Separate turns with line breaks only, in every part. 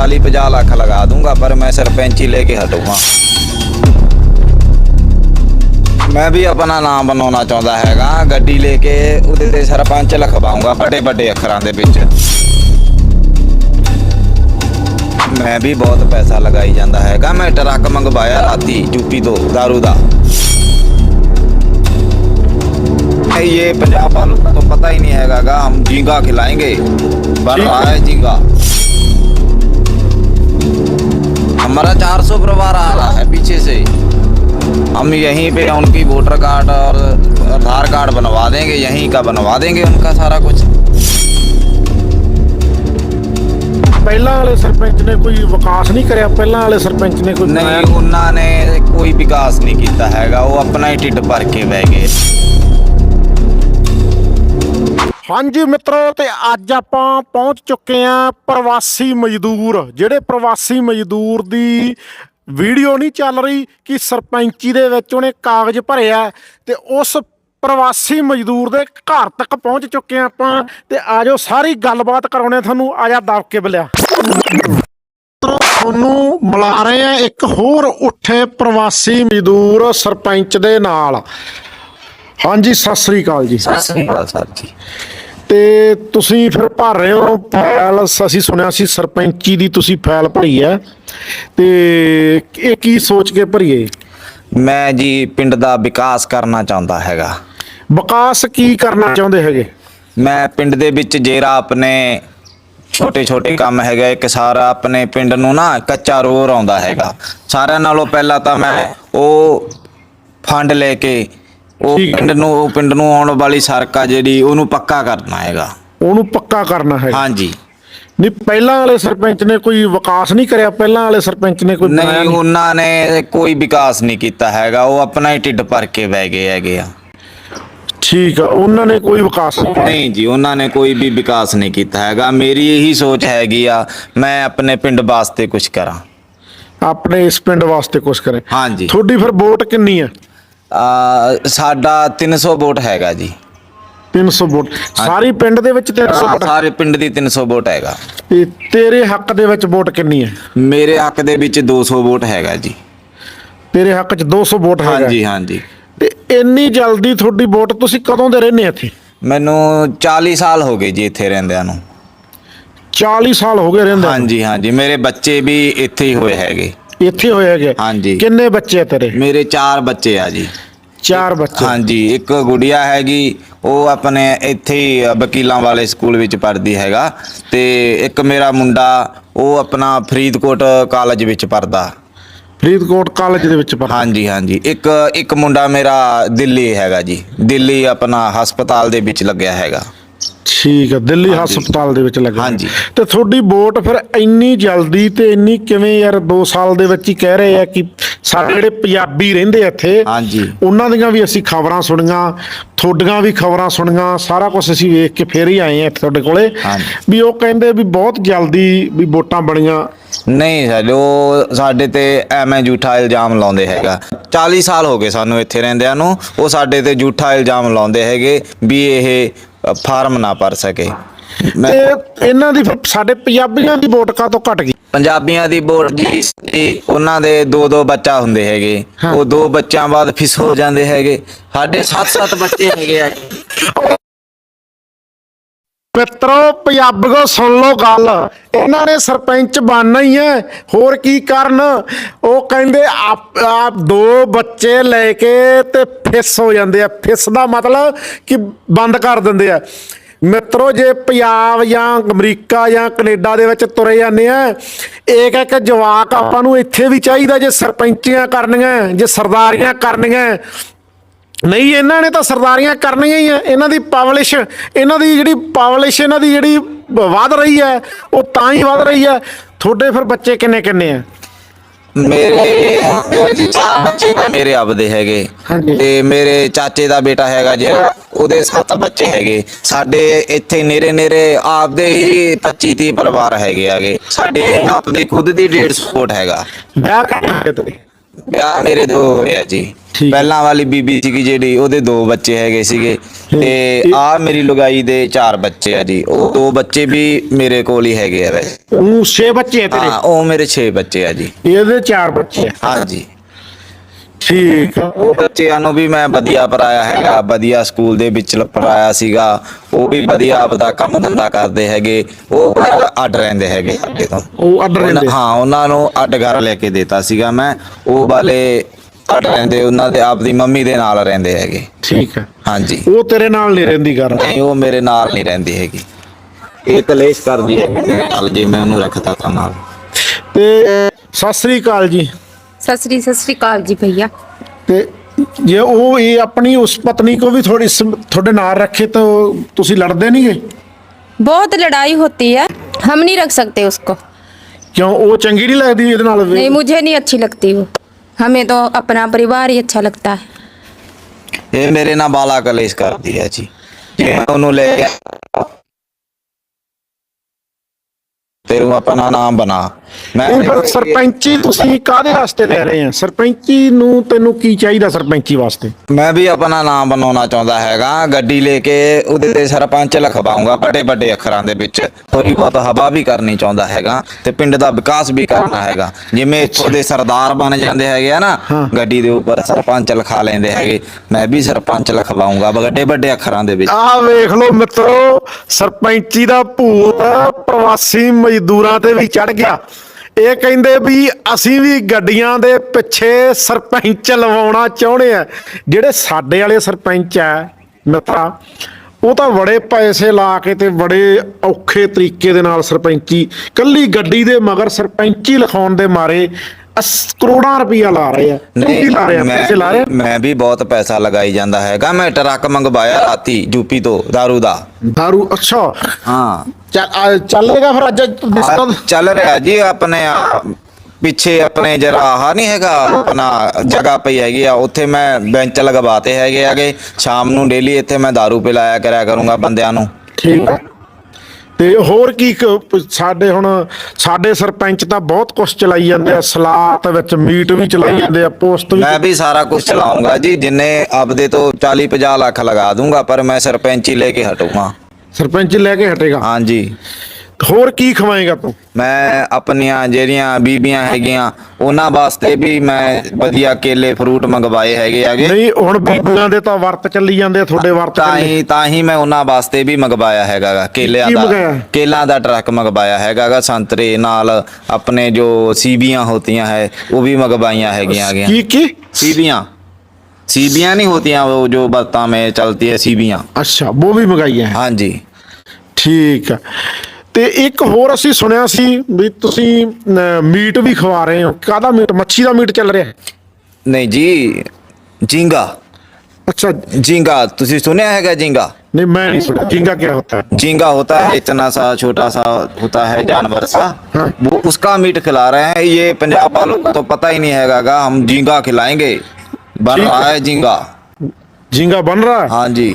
40 50 ਲੱਖ ਲਗਾ ਦੂੰਗਾ ਪਰ ਮੈਂ ਸਰਪੰਚੀ ਲੈ ਕੇ ਹਟੂੰਗਾ ਮੈਂ ਵੀ ਆਪਣਾ ਨਾਮ ਬਣਾਉਣਾ ਚਾਹੁੰਦਾ ਹੈਗਾ ਗੱਡੀ ਲੈ ਕੇ ਉਹਦੇ ਤੇ ਸਰਪੰਚ ਲਿਖਵਾਉਂਗਾ ਵੱਡੇ ਵੱਡੇ ਅੱਖਰਾਂ ਦੇ ਵਿੱਚ ਮੈਂ ਵੀ ਬਹੁਤ ਪੈਸਾ ਲਗਾਈ ਜਾਂਦਾ ਹੈਗਾ ਮੈਂ ਟਰੱਕ ਮੰਗਵਾਇਆ ਰਾਤੀ ਯੂਪੀ ਤੋਂ दारू ਦਾ ये पंजाब वालों को तो पता ही नहीं हैगा गा, हम झींगा खिलाएंगे बन रहा है झींगा हमारा 400 परिवार आ रहा है पीछे से हम यहीं पे उनकी वोटर कार्ड और आधार कार्ड बनवा देंगे यहीं का बनवा देंगे उनका सारा कुछ
ਪਹਿਲਾਂ ਵਾਲੇ ਸਰਪੰਚ ਨੇ ਕੋਈ ਵਿਕਾਸ ਨਹੀਂ ਕਰਿਆ ਪਹਿਲਾਂ ਵਾਲੇ ਸਰਪੰਚ ਨੇ ਕੋਈ
ਨਹੀਂ ਉਹਨਾਂ ਨੇ ਕੋਈ ਵਿਕਾਸ ਨਹੀਂ ਕੀਤਾ ਹੈਗਾ ਉਹ ਆਪਣਾ ਹੀ ਢਿੱਡ ਭਰ ਕੇ ਬਹਿ ਗਏ
ਹਾਂਜੀ ਮਿੱਤਰੋ, ਤੇ ਅੱਜ ਆਪਾਂ ਪਹੁੰਚ ਚੁੱਕੇ ਆਂ ਪ੍ਰਵਾਸੀ ਮਜ਼ਦੂਰ। ਜਿਹੜੇ ਪ੍ਰਵਾਸੀ ਮਜ਼ਦੂਰ ਦੀ ਵੀਡੀਓ ਨਹੀਂ ਚੱਲ ਰਹੀ ਕਿ ਸਰਪੰਚੀ ਦੇ ਵਿੱਚ ਉਹਨੇ ਕਾਗਜ਼ ਭਰਿਆ ਤੇ ਉਸ ਪ੍ਰਵਾਸੀ ਮਜ਼ਦੂਰ ਦੇ ਘਰ ਤੱਕ ਪਹੁੰਚ ਚੁੱਕੇ ਆਂ ਆਪਾਂ, ਤੇ ਆਜੋ ਸਾਰੀ ਗੱਲਬਾਤ ਕਰਾਉਣੇ ਤੁਹਾਨੂੰ ਆਜਾ ਦਬ ਕੇ ਬਲਿਆ। ਤੁਹਾਨੂੰ ਮਿਲਾ ਰਹੇ ਆ ਇੱਕ ਹੋਰ ਉੱਠੇ ਪ੍ਰਵਾਸੀ ਮਜ਼ਦੂਰ ਸਰਪੰਚ ਦੇ ਨਾਲ। ਹਾਂਜੀ, ਸਤਿ ਸ੍ਰੀ ਅਕਾਲ ਜੀ।
ਸਤਿ ਸ਼੍ਰੀ ਅਕਾਲ ਸਰ ਜੀ।
ਤੇ ਤੁਸੀਂ ਫਿਰ ਭਰ ਰਹੇ ਹੋ ਫਾਈਲ। ਅਸੀਂ ਸੁਣਿਆ ਸੀ ਸਰਪੰਚੀ ਦੀ ਤੁਸੀਂ ਫਾਈਲ ਭਰੀ ਹੈ। ਤੇ ਇਹ ਕੀ ਸੋਚ ਕੇ ਭਰੀਏ?
ਮੈਂ ਜੀ ਪਿੰਡ ਦਾ ਵਿਕਾਸ ਕਰਨਾ ਚਾਹੁੰਦਾ ਹੈਗਾ।
ਵਿਕਾਸ ਕੀ ਕਰਨਾ ਚਾਹੁੰਦੇ ਹੈਗੇ?
ਮੈਂ ਪਿੰਡ ਦੇ ਵਿੱਚ ਜਿਹੜਾ ਆਪਣੇ ਛੋਟੇ ਛੋਟੇ ਕੰਮ ਹੈਗਾ। ਇੱਕ ਸਾਰਾ ਆਪਣੇ ਪਿੰਡ ਨੂੰ ਨਾ ਕੱਚਾ ਰੋਡ ਆਉਂਦਾ ਹੈਗਾ। ਸਾਰਿਆਂ ਨਾਲੋਂ ਪਹਿਲਾਂ ਤਾਂ ਮੈਂ ਉਹ ਫੰਡ ਲੈ ਕੇ ਉਹ
ਠੀਕ ਹੈ।
ਪਿੰਡ ਨੂੰ ਉਹ ਪਿੰਡ ਨੂੰ ਆਉਣ ਵਾਲੀ ਸੜਕ ਆ ਜਿਹੜੀ ਉਹਨੂੰ ਪੱਕਾ ਕਰਨਾ ਹੈਗਾ।
ਉਹਨੂੰ ਪੱਕਾ ਕਰਨਾ ਹੈ
ਹਾਂਜੀ।
ਨਹੀਂ ਪਹਿਲਾਂ ਵਾਲੇ ਸਰਪੰਚ ਨੇ ਕੋਈ ਵਿਕਾਸ ਨਹੀਂ ਕਰਿਆ? ਪਹਿਲਾਂ ਵਾਲੇ ਸਰਪੰਚ ਨੇ ਕੋਈ ਬਣਾਇਆ
ਨਹੀਂ
ਨਹੀਂ।
ਉਹਨਾਂ ਨੇ ਕੋਈ ਵਿਕਾਸ ਨਹੀਂ ਕੀਤਾ ਹੈਗਾ। ਉਹ ਆਪਣਾ ਹੀ ਢਿੱਡ ਭਰ ਕੇ ਬਹਿ ਗਏ ਹੈਗੇ ਆ।
ਠੀਕ ਆ। ਉਹਨਾਂ ਨੇ ਕੋਈ ਵਿਕਾਸ ਨਹੀਂ
ਜੀ ਉਹਨਾਂ ਨੇ ਕੋਈ ਵੀ ਵਿਕਾਸ ਨਹੀਂ ਕੀਤਾ ਹੈਗਾ। ਮੇਰੀ ਇਹੀ ਸੋਚ ਹੈਗੀ ਆ ਮੈਂ ਆਪਣੇ ਪਿੰਡ ਵਾਸਤੇ ਕੁਝ ਕਰਾਂ।
ਆਪਣੇ ਇਸ ਪਿੰਡ ਵਾਸਤੇ ਕੁਝ ਕਰੇ।
ਹਾਂਜੀ।
ਤੁਹਾਡੀ ਫਿਰ ਵੋਟ ਕਿੰਨੀ ਹੈ?
ਆ ਸਾਡਾ 300 ਵੋਟ ਹੈਗਾ ਜੀ।
300 ਵੋਟ। ਸਾਰੀ ਪਿੰਡ ਦੇ ਵਿੱਚ 300 ਵੋਟ
ਸਾਰੇ ਪਿੰਡ ਦੀ 300 ਵੋਟ ਹੈਗਾ।
ਤੇ ਤੇਰੇ ਹੱਕ ਦੇ ਵਿੱਚ ਵੋਟ ਕਿੰਨੀ ਹੈ?
ਮੇਰੇ ਹੱਕ ਦੇ ਵਿੱਚ 200 ਵੋਟ ਹੈਗਾ ਜੀ।
ਤੇਰੇ ਹੱਕ 'ਚ 200 ਵੋਟ ਹੈਗਾ।
ਹਾਂਜੀ ਹਾਂਜੀ।
ਤੇ ਇੰਨੀ ਜਲਦੀ ਤੁਹਾਡੀ ਵੋਟ ਤੁਸੀਂ ਕਦੋਂ ਦੇ ਰਹਿੰਦੇ ਇੱਥੇ?
ਮੈਨੂੰ 40 ਸਾਲ ਹੋ ਗਏ ਜੀ ਇੱਥੇ ਰਹਿੰਦਿਆਂ ਨੂੰ।
40 ਸਾਲ ਹੋ ਗਏ ਰਹਿੰਦੇ
ਹਾਂਜੀ ਹਾਂਜੀ। ਮੇਰੇ ਬੱਚੇ ਵੀ ਇੱਥੇ ਹੀ ਹੋਏ ਹੈਗੇ।
ਇੱਥੇ ਹੋਏ ਹੈਗੇ।
ਹਾਂਜੀ।
ਕਿੰਨੇ ਬੱਚੇ ਆ ਤੇਰੇ?
ਮੇਰੇ ਚਾਰ ਬੱਚੇ ਆ ਜੀ।
ਚਾਰ ਬੱਚੇ।
ਹਾਂਜੀ ਇੱਕ ਗੁੜੀਆ ਹੈਗੀ ਉਹ ਆਪਣੇ ਇੱਥੇ ਵਕੀਲਾਂ ਵਾਲੇ ਸਕੂਲ ਵਿੱਚ ਪੜ੍ਹਦੀ ਹੈਗਾ ਤੇ ਇੱਕ ਮੇਰਾ ਮੁੰਡਾ ਉਹ ਆਪਣਾ ਫਰੀਦਕੋਟ ਕਾਲਜ ਵਿੱਚ ਪੜ੍ਹਦਾ।
ਫਰੀਦਕੋਟ ਕਾਲਜ ਦੇ ਵਿੱਚ ਪੜ੍ਹਦਾ।
ਹਾਂਜੀ ਹਾਂਜੀ। ਇੱਕ ਇੱਕ ਮੁੰਡਾ ਮੇਰਾ ਦਿੱਲੀ ਹੈਗਾ ਜੀ। ਦਿੱਲੀ ਆਪਣਾ ਹਸਪਤਾਲ ਦੇ ਵਿੱਚ ਲੱਗਿਆ ਹੈਗਾ।
ਠੀਕ ਹੈ ਦਿੱਲੀ ਹਸਪਤਾਲ ਦੇ ਵਿੱਚ ਲੱਗਾ
ਹਾਂਜੀ।
ਤੇ ਤੁਹਾਡੀ ਵੋਟ ਫਿਰ ਇੰਨੀ ਜਲਦੀ ਤੇ ਇੰਨੀ ਕਿਵੇਂ ਯਾਰ 2 ਸਾਲ ਦੇ ਵਿੱਚ ਹੀ ਕਹਿ ਰਹੇ ਆ ਕਿ ਸਾਡੇ ਜਿਹੜੇ ਪੰਜਾਬੀ ਰਹਿੰਦੇ ਆ ਇੱਥੇ
ਹਾਂਜੀ।
ਉਹਨਾਂ ਦੀਆਂ ਵੀ ਅਸੀਂ ਖਬਰਾਂ ਸੁਣੀਆਂ ਤੁਹਾਡੀਆਂ ਵੀ ਖਬਰਾਂ ਸੁਣੀਆਂ ਸਾਰਾ ਕੁਝ ਅਸੀਂ ਵੇਖ ਕੇ ਫੇਰ ਹੀ ਆਏ ਆ ਇੱਥੇ ਤੁਹਾਡੇ ਕੋਲੇ
ਹਾਂਜੀ।
ਵੀ ਉਹ ਕਹਿੰਦੇ ਵੀ ਬਹੁਤ ਜਲਦੀ ਵੀ ਵੋਟਾਂ ਬਣੀਆਂ
ਨਹੀਂ ਸਾਡੇ ਉਹ ਸਾਡੇ ਤੇ ਐਵੇਂ ਝੂਠਾ ਇਲਜ਼ਾਮ ਲਾਉਂਦੇ ਹੈਗਾ 40 ਸਾਲ ਹੋ ਗਏ ਸਾਨੂੰ ਇੱਥੇ ਰਹਿੰਦਿਆਂ ਨੂੰ ਉਹ ਸਾਡੇ ਤੇ ਝੂਠਾ ਇਲਜ਼ਾਮ ਲਾਉਂਦੇ ਹੈਗੇ ਵੀ ਇਹ ਫਾਰਮ ਨਾ ਭਰ ਸਕੇ। ਮੈਂ
ਤੇ ਇਹਨਾਂ ਦੀ ਫਿਰ ਸਾਡੇ ਪੰਜਾਬੀਆਂ ਦੀ ਵੋਟ ਕਾ ਤੋਂ ਘਟ ਗਈ?
ਪੰਜਾਬੀਆਂ ਦੀ ਵੋਟ ਜੀ ਸੀ, ਉਹਨਾਂ ਦੇ ਦੋ ਦੋ ਬੱਚਾ ਹੁੰਦੇ ਹੈਗੇ।
ਹਾਂ।
ਉਹ ਦੋ ਬੱਚਿਆਂ ਬਾਅਦ ਫਿਸ ਹੋ ਜਾਂਦੇ ਹੈਗੇ। ਸਾਡੇ 7-7 ਬੱਚੇ ਹੈਗੇ ਆ।
ਮਿੱਤਰੋ, ਪੰਜਾਬੀਓ, ਸੁਣ ਲਓ ਗੱਲ। ਇਹਨਾਂ ਨੇ ਸਰਪੰਚ ਬਣਨਾ ਹੀ ਹੈ। ਹੋਰ ਕੀ ਕਰਨ? ਉਹ ਕਹਿੰਦੇ, ਆਪ ਦੋ ਬੱਚੇ ਲੈ ਕੇ ਤੇ ਫਿਸ ਹੋ ਜਾਂਦੇ ਆ। ਫਿਸ ਦਾ ਮਤਲਬ ਕਿ ਬੰਦ ਕਰ ਦਿੰਦੇ ਆ। ਮਿੱਤਰੋ, ਜੇ ਪੰਜਾਬ ਜਾਂ ਅਮਰੀਕਾ ਜਾਂ ਕੈਨੇਡਾ ਦੇ ਵਿੱਚ ਤੁਰੇ ਜਾਂਦੇ ਆ, ਇੱਕ ਇੱਕ ਜਵਾਕ ਆਪਾਂ ਨੂੰ ਇੱਥੇ ਵੀ ਚਾਹੀਦਾ ਜੇ ਸਰਪੰਚੀਆਂ ਕਰਨੀਆਂ, ਜੇ ਸਰਦਾਰੀਆਂ ਕਰਨੀਆਂ। ਨਹੀਂ ਇਹਨਾਂ ਨੇ ਤਾਂ ਸਰਦਾਰੀਆਂ ਕਰਨੀਆਂ ਹੀ ਆ। ਇਹਨਾਂ ਦੀ ਪਬਲਿਸ਼ ਇਹਨਾਂ ਦੀ ਜਿਹੜੀ ਪਬਲਿਸ਼ ਇਹਨਾਂ ਦੀ ਜਿਹੜੀ ਵਧ ਰਹੀ ਹੈ ਉਹ ਤਾਂ ਹੀ ਵਧ ਰਹੀ ਹੈ। ਤੁਹਾਡੇ ਫਿਰ ਬੱਚੇ ਕਿੰਨੇ ਕਿੰਨੇ ਆ?
ਮੇਰੇ ਮੇਰੇ ਆਪਦੇ ਹੈਗੇ। ਤੇ ਮੇਰੇ ਚਾਚੇ ਦਾ ਬੇਟਾ ਹੈਗਾ ਜਿਹੜਾ ਉਹਦੇ ਸੱਤ ਬੱਚੇ ਹੈਗੇ। ਸਾਡੇ ਇੱਥੇ ਨੇਰੇ ਨੇਰੇ ਆਪਦੇ ਹੀ 25 30 ਪਰਿਵਾਰ ਹੈਗੇ ਆਗੇ ਸਾਡੇ ਆਪਦੇ ਖੁਦ ਦੀ 150 ਵੋਟ ਹੈਗਾ।
ਕਰਨਾ ਤੇਰੇ
ਵਿਆਹ ਮੇਰੇ ਦੋ ਹੋਏ ਆ ਜੀ।
ਠੀਕ।
ਪਹਿਲਾਂ ਵਾਲੀ ਬੀਬੀ ਸੀਗੀ ਜਿਹੜੀ ਉਹਦੇ ਦੋ ਬੱਚੇ ਹੈਗੇ ਸੀਗੇ। ਤੇ ਆ ਮੇਰੀ ਲੁਗਾਈ ਦੇ ਚਾਰ ਬੱਚੇ ਆ ਜੀ। ਉਹ ਦੋ ਬੱਚੇ ਵੀ ਮੇਰੇ ਕੋਲ ਹੀ ਹੈਗੇ ਆ ਵੈਸੇ।
ਉਹ 6 ਬੱਚੇ ਆ ਤੇਰੇ?
ਹਾਂ ਉਹ ਮੇਰੇ 6 ਬੱਚੇ ਆ ਜੀ।
ਇਹਦੇ 4 ਬੱਚੇ ਆ।
ਹਾਂਜੀ।
ਠੀਕ
ਉਹ ਬੱਚਿਆਂ ਨੂੰ ਵੀ ਮੈਂ ਵਧੀਆ ਪੜਾਇਆ ਹੈਗਾ ਵਧੀਆ ਸਕੂਲ ਦੇ ਵਿੱਚ ਪੜਾਇਆ ਸੀਗਾ। ਉਹ ਵੀ ਵਧੀਆ ਆਪਦਾ ਕੰਮ ਧੰਦਾ ਕਰਦੇ ਹੈਗੇ। ਉਹ ਅੱਡ ਰਹਿੰਦੇ ਹੈਗੇ ਸਾਡੇ ਤੋਂ।
ਉਹ ਅੱਡ ਰਹਿੰਦੇ।
ਹਾਂ ਉਹਨਾਂ ਨੂੰ ਅੱਡ ਘਰ ਲੈ ਕੇ ਦਿੱਤਾ ਸੀਗਾ ਮੈਂ। ਉਹ ਵਾਲੇ ਅੱਡ ਰਹਿੰਦੇ ਉਹਨਾਂ ਦੇ ਆਪਦੀ ਮੰਮੀ ਦੇ ਨਾਲ ਰਹਿੰਦੇ ਹੈਗੇ।
ਠੀਕ ਆ।
ਹਾਂਜੀ।
ਉਹ ਤੇਰੇ ਨਾਲ ਨਹੀਂ ਰਹਿੰਦੀ ਘਰ।
ਨਹੀਂ ਉਹ ਮੇਰੇ ਨਾਲ ਨਹੀਂ ਰਹਿੰਦੀ ਹੈਗੀ। ਇਹ ਕਲੇਸ਼ ਕਰਦੀ ਹੈ ਨਾਲ ਜੇ ਮੈਂ ਉਹਨੂੰ ਰੱਖਤਾ ਤਾਂ ਨਾਲ।
ਤੇ ਸਤਿ ਸ੍ਰੀ ਅਕਾਲ ਜੀ।
सत श्री सत श्री अकाल जी भैया
ਤੇ ਜੇ ਉਹ ਇਹ ਆਪਣੀ ਉਸ ਪਤਨੀ ਕੋ ਵੀ ਥੋੜੀ ਤੁਹਾਡੇ ਨਾਲ ਰੱਖੇ ਤਾਂ ਤੁਸੀਂ ਲੜਦੇ ਨਹੀਂਗੇ
बहुत लड़ाई होती है हम नहीं रख सकते उसको
ਕਿਉਂ ਉਹ ਚੰਗੀ ਨਹੀਂ ਲੱਗਦੀ ਇਹਦੇ ਨਾਲ
नहीं मुझे नहीं अच्छी लगती वो हमें तो अपना परिवार ही अच्छा लगता है
ਇਹ ਮੇਰੇ ਨਾਲ ਬਾਲਾ ਕਲੇਸ਼ ਕਰਦੀ ਹੈ ਜੀ ਜੇ ਮੈਂ ਉਹਨੂੰ ਲੈ ਕੇ ਤੇਰੂ ਆਪਣਾ ਨਾਮ ਬਣਾ। ਮੈਂ
ਫਿਰ ਸਰਪੰਚੀ ਤੁਸੀਂ ਕਾਹਦੇ ਵਾਸਤੇ ਲੈ ਰਹੇ ਆ? ਸਰਪੰਚੀ ਨੂੰ ਤੈਨੂੰ ਕੀ ਚਾਹੀਦਾ ਸਰਪੰਚੀ ਵਾਸਤੇ?
ਮੈਂ ਵੀ ਆਪਣਾ ਨਾਮ ਬਣਾਉਣਾ ਚਾਹੁੰਦਾ ਹੈਗਾ ਗੱਡੀ ਲੈ ਕੇ ਉਹਦੇ ਤੇ ਸਰਪੰਚ ਲਿਖਵਾਉਂਗਾ ਵੱਡੇ ਵੱਡੇ ਅੱਖਰਾਂ ਦੇ ਵਿੱਚ। ਥੋੜੀ ਬਹੁਤ ਹਵਾ ਵੀ ਕਰਨੀ ਚਾਹੁੰਦਾ ਹੈਗਾ ਤੇ ਪਿੰਡ ਦਾ ਵਿਕਾਸ ਵੀ ਕਰਨਾ ਹੈਗਾ। ਜਿਵੇਂ ਇੱਥੋਂ ਦੇ ਸਰਦਾਰ ਬਣ ਜਾਂਦੇ ਹੈਗੇ ਆ ਨਾ
ਹਾਂ।
ਗੱਡੀ ਦੇ ਉੱਪਰ ਸਰਪੰਚ ਲਿਖਾ ਲੈਂਦੇ ਹੈਗੇ। ਮੈਂ ਵੀ ਸਰਪੰਚ ਲਿਖਵਾਉਂਗਾ ਵੱਡੇ ਵੱਡੇ ਅੱਖਰਾਂ ਦੇ ਵਿੱਚ।
ਆਹ ਵੇਖ ਲਓ ਮਿੱਤਰੋ ਸਰਪੰਚੀ ਦਾ ਭੂਤ ਪ੍ਰਵਾਸੀ ਮਜ਼ਦੂਰਾਂ ਤੇ ਵੀ ਚੜ ਗਿਆ। ਇਹ ਕਹਿੰਦੇ ਵੀ ਅਸੀਂ ਵੀ ਗੱਡੀਆਂ ਦੇ ਪਿੱਛੇ ਸਰਪੰਚ ਲਵਾਉਣਾ ਚਾਹੁੰਦੇ ਆ। ਜਿਹੜੇ ਸਾਡੇ ਵਾਲੇ ਸਰਪੰਚ ਆ, ਮਿੱਤਰਾ, ਉਹ ਤਾਂ ਬੜੇ ਪੈਸੇ ਲਾ ਕੇ ਤੇ ਬੜੇ ਔਖੇ ਤਰੀਕੇ ਦੇ ਨਾਲ ਸਰਪੰਚੀ, ਕੱਲੀ ਗੱਡੀ ਦੇ ਮਗਰ ਸਰਪੰਚੀ ਲਿਖਾਉਣ ਦੇ ਮਾਰੇ ਕਰੋੜਾਂ ਰੁਪਈਆ ਲਾ ਰਹੇ ਆ ਤੂੰ ਕੀ ਲਾ ਰਿਹਾ ਪੈਸੇ ਲਾ ਰਿਹਾ
ਮੈਂ ਵੀ ਬਹੁਤ ਪੈਸਾ ਲਗਾਈ ਜਾਂਦਾ ਹੈਗਾ ਮੈਂ ਟਰੱਕ ਮੰਗਵਾਇਆ ਰਾਤੀ ਯੂਪੀ ਤੋਂ दारू ਦਾ
ਦਾਰੂ ਅੱਛਾ
ਹਾਂ
ਚੱਲ ਆ, ਚੱਲੇਗਾ ਫਿਰ ਅੱਜ ਦਿਸਦਾ
ਚੱਲ ਰਿਹਾ ਜੀ ਆਪਣੇ ਆ, ਪਿੱਛੇ ਆਪਣੇ ਜਰਾ ਆਹ ਨਹੀਂ ਹੈਗਾ ਆਪਣਾ ਜਗ੍ਹਾ ਪਈ ਹੈਗੀ ਆ ਉੱਥੇ ਮੈਂ ਬੈਂਚ ਲਗਵਾਤੇ ਹੈਗੇ ਆਗੇ ਸ਼ਾਮ ਨੂੰ ਡੇਲੀ ਇੱਥੇ ਮੈਂ दारू ਪਿਲਾਇਆ ਕਰਿਆ ਕਰੂੰਗਾ ਬੰਦਿਆਂ ਨੂੰ
ਠੀਕ ਹੈ ਤੇ ਹੋਰ ਕੀ ਸਾਡੇ ਹੁਣ ਸਾਡੇ ਸਰਪੰਚ ਤਾਂ ਬਹੁਤ ਕੁਝ ਚਲਾਈ ਜਾਂਦੇ ਆ ਸਲਾਤ ਵਿੱਚ ਮੀਟ ਵੀ ਚਲਾਈ ਜਾਂਦੇ ਆ ਪੋਸਟ ਵੀ
ਮੈਂ ਵੀ ਸਾਰਾ ਕੁਝ ਚਲਾਉਂਗਾ ਜੀ ਜਿੰਨੇ ਆਪਦੇ ਤੋਂ 40 50 ਲੱਖ ਲਗਾ ਦੂੰਗਾ ਪਰ ਮੈਂ ਸਰਪੰਚੀ ਲੈ ਕੇ ਹਟੂੰਗਾ।
ਸਰਪੰਚ ਲੈ ਕੇ ਹਟੇਗਾ?
ਹਾਂਜੀ।
ਹੋਰ ਕੀ ਖਵਾਏਗਾ ਤੂੰ?
ਮੈਂ ਆਪਣੀਆਂ ਜਿਹੜੀਆਂ ਬੀਬੀਆਂ ਹੈਗੀਆਂ ਉਹਨਾਂ ਵਾਸਤੇ ਵੀ ਮੈਂ ਵਧੀਆ ਕੇਲੇ ਫਰੂਟ ਮੰਗਵਾਏ ਹੈਗੇ ਆਗੇ
ਨਹੀਂ ਹੁਣ ਬੀਬੀਆਂ ਦੇ ਤਾਂ ਵਰਤ ਚੱਲੀ ਜਾਂਦੇ ਤੁਹਾਡੇ ਵਰਤ
ਤਾਂ ਹੀ ਤਾਂ ਹੀ ਮੈਂ ਉਹਨਾਂ ਵਾਸਤੇ ਵੀ ਮੰਗਵਾਇਆ ਹੈਗਾਗਾ ਕੇਲਿਆਂ ਦਾ ਕੇਲਾ ਦਾ ਟਰੱਕ ਮੰਗਵਾਇਆ ਹੈਗਾਗਾ ਸੰਤਰੇ ਨਾਲ ਆਪਣੇ ਜੋ ਸੀਬੀਆਂ ਹੁੰਦੀਆਂ ਹੈ ਉਹ ਵੀ ਮੰਗਵਾਈਆਂ ਹੈਗੀਆਂ ਆਗੀਆਂ
ਕੀ ਕੀ?
ਸੀਬੀਆਂ। ਸੀਬੀਆਂ ਨਹੀਂ ਹੁੰਦੀਆਂ ਉਹ ਜੋ ਵਰਤਾਂ ਮੇ ਚਲਤੀ ਹੈ ਸੀਬੀਆਂ।
ਅੱਛਾ ਉਹ ਵੀ ਮੰਗਾਈ
ਹਾਂਜੀ।
ਠੀਕ ਆ। ਤੇ ਇੱਕ ਹੋਰ ਅਸੀਂ ਸੁਣਿਆ ਸੀ ਵੀ ਤੁਸੀਂ ਅਹ, ਮੀਟ ਵੀ ਖਵਾ ਰਹੇ ਹੋ ਕਾਹਦਾ ਮੀਟ ਮੱਛੀ ਦਾ ਮੀਟ ਚੱਲ ਰਿਹਾ ਹੈ
नहीं जी झींगा
ਅੱਛਾ
झींगा तुसी सुने हैगा झींगा
नहीं मैं नहीं सुना झींगा क्या होता है
झींगा होता है इतना सा छोटा सा होता है जानवर सा
हाँ।
वो उसका मीट खिला रहे हैं ये पंजाब वालों को तो पता ही नहीं हैगा गा, हम झींगा खिलाएंगे बन
ठीक
रहा
है।
है झींगा
झींगा बन रहा है
हाँ जी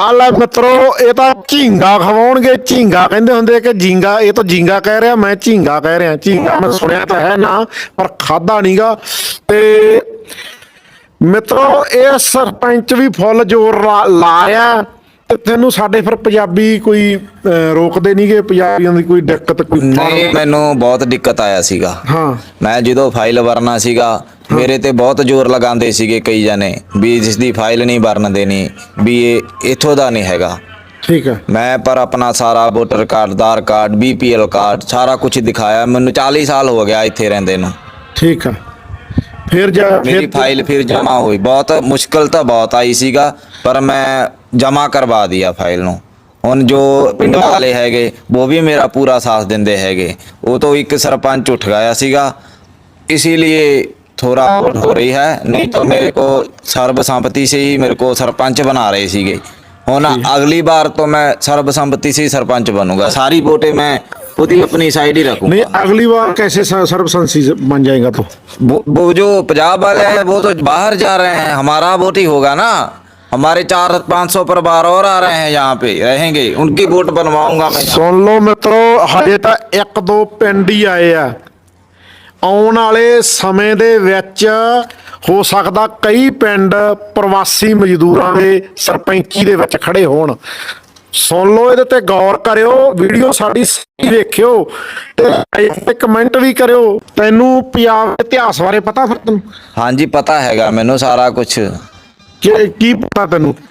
ਆ ਲੈ ਮਿੱਤਰੋ ਇਹ ਤਾਂ ਝੀਂਗਾ ਖਵਾਉਣਗੇ। ਝੀਂਗਾ ਕਹਿੰਦੇ ਹੁੰਦੇ ਕਿ ਝੀਂਗਾ ਇਹ ਤਾਂ ਝੀਂਗਾ ਕਹਿ ਰਿਹਾ ਮੈਂ ਝੀਂਗਾ ਕਹਿ ਰਿਹਾ। ਝੀਂਗਾ ਮੈਂ ਸੁਣਿਆ ਤਾਂ ਹੈ ਨਾ ਪਰ ਖਾਦਾ ਨਹੀਂਗਾ ਤੇ ਮਿੱਤਰੋ ਇਹ ਸਰਪੰਚ ਵੀ ਫੁੱਲ ਜ਼ੋਰ ਲਾ- ਲਾਇਆ। ਤੇ ਤੈਨੂੰ ਸਾਡੇ ਫਿਰ ਪੰਜਾਬੀ ਕੋਈ ਰੋਕਦੇ ਨਹੀਂਗੇ ਪੰਜਾਬੀਆਂ ਦੀ ਕੋਈ ਦਿੱਕਤ ਕੋਈ
ਨਹੀਂ ਮੈਨੂੰ ਬਹੁਤ ਦਿੱਕਤ ਆਇਆ ਸੀਗਾ।
ਹਾਂ।
ਮੈਂ ਜਦੋਂ ਫਾਈਲ ਭਰਨਾ ਸੀਗਾ ਮੇਰੇ ਤੇ ਬਹੁਤ ਜ਼ੋਰ ਲਗਾਉਂਦੇ ਸੀਗੇ ਕਈ ਜਾਨੇ ਵੀ ਜਿਸ ਦੀ ਫਾਈਲ ਨਹੀਂ ਬਰਨ ਦੇਣੀ ਵੀ ਇਹ ਇਥੋਂ ਦਾ ਨਹੀਂ ਹੈਗਾ।
ਠੀਕ ਹੈ
ਮੈਂ ਪਰ ਆਪਣਾ ਸਾਰਾ voter card Aadhaar card BPL card ਸਾਰਾ ਕੁਝ ਦਿਖਾਇਆ। ਮੈਨੂੰ 40 ਸਾਲ ਹੋ ਗਿਆ ਇੱਥੇ ਰਹਿੰਦੇ ਨੂੰ।
ਠੀਕ ਹੈ ਫਿਰ ਜਾ
ਮੇਰੀ ਫਾਈਲ ਫਿਰ ਜਮਾ ਹੋਈ। ਬਹੁਤ ਮੁਸ਼ਕਲ ਤਾਂ ਬਹੁਤ ਆਈ ਸੀਗਾ ਪਰ ਮੈਂ ਜਮਾ ਕਰਵਾ ਦਿਆ ਫਾਈਲ ਨੂੰ। ਹੁਣ ਜੋ ਪਿੰਡ ਵਾਲੇ ਹੈਗੇ ਉਹ ਵੀ ਮੇਰਾ ਪੂਰਾ ਸਾਥ ਦਿੰਦੇ ਹੈਗੇ। ਉਹ ਤੋਂ ਇੱਕ ਸਰਪੰਚ ਉੱਠ ਗਿਆ ਸੀਗਾ। ਇਸੇ ਲਈ थोड़ा हो रही है नहीं तो मेरे को सर्वसम्पत्ति से ही मेरे को सरपंच बना रहे सीगे होना अगली बार तो मैं सर्वसम्पत्ति से ही सरपंच बनूंगा सारी वोटें मैं खुद ही अपनी साइड ही रखूंगा नहीं
अगली बार कैसे सर्वसंसी बन जाएगा तो
वो, वो जो पंजाब वाले हैं वो तो बाहर जा रहे हैं हमारा वोट ही होगा ना हमारे चार पाँच सौ परिवार और आ रहे हैं यहाँ पे रहेंगे उनकी वोट बनवाऊंगा मैं
सुन लो मित्रों हजे तो एक दो पिंड ही आए हैं ਆਉਣ ਵਾਲੇ ਸਮੇਂ ਦੇ ਵਿੱਚ ਹੋ ਸਕਦਾ ਕਈ ਪਿੰਡ ਪ੍ਰਵਾਸੀ ਮਜ਼ਦੂਰਾਂ ਦੇ ਸਰਪੰਚੀ ਦੇ ਵਿੱਚ ਖੜੇ ਹੋਣ। ਸੁਣ ਲਓ ਇਹਦੇ ਤੇ ਗੌਰ ਕਰਿਓ ਵੀਡੀਓ ਸਾਡੀ ਸਹੀ ਵੇਖਿਓ ਤੇ ਕਮੈਂਟ ਵੀ ਕਰਿਓ। ਤੈਨੂੰ ਪੰਜਾਬ ਦੇ ਇਤਿਹਾਸ ਬਾਰੇ ਪਤਾ ਫਿਰ ਤੈਨੂੰ?
ਹਾਂਜੀ ਪਤਾ ਹੈਗਾ ਮੈਨੂੰ ਸਾਰਾ ਕੁਝ
ਕਿ ਕੀ ਪਤਾ ਤੈਨੂੰ?